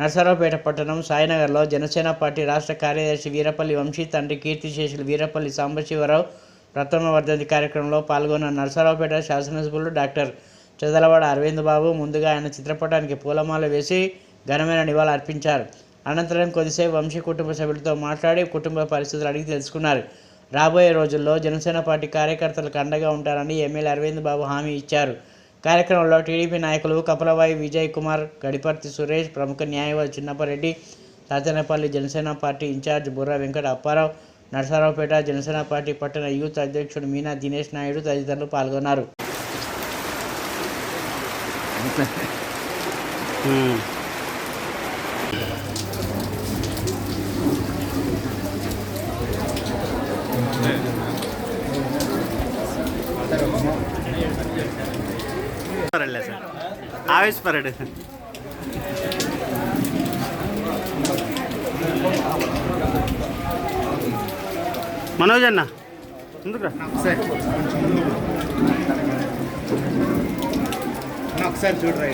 నరసరావుపేట పట్టణం సాయినగర్లో జనసేన పార్టీ రాష్ట్ర కార్యదర్శి వీరపల్లి వంశీ తండ్రి కీర్తిశేషులు వీరపల్లి సాంబశివరావు ప్రథమ వర్ధంతి కార్యక్రమంలో పాల్గొన్న నరసరావుపేట శాసనసభ్యులు డాక్టర్ చదలవాడ అరవింద్ బాబు ముందుగా ఆయన చిత్రపటానికి పూలమాల వేసి ఘనమైన నివాళులు అర్పించారు. అనంతరం కొద్దిసేపు వంశీ కుటుంబ సభ్యులతో మాట్లాడి కుటుంబ పరిస్థితులు అడిగి తెలుసుకున్నారు. రాబోయే రోజుల్లో జనసేన పార్టీ కార్యకర్తలకు అండగా ఉంటారని ఎమ్మెల్యే అరవింద్ బాబు హామీ ఇచ్చారు. కార్యక్రమంలో టీడీపీ నాయకులు కపలవాయి విజయ్ కుమార్ గడిపర్తి సురేష్ ప్రముఖ న్యాయవాది Chinnapareddy Tatanapalli Janasena party incharge Burra Venkata Apparao Narasaraopet Janasena party పట్టణ యూత్ అధ్యక్షుడు మీనా దినేష్ నాయుడు తదితరులు పాల్గొన్నారు. పర్వాలేదు సార్. ఆవేశపరడు. మనోజ్ అన్న ముందుకు ఒకసారి చూడరా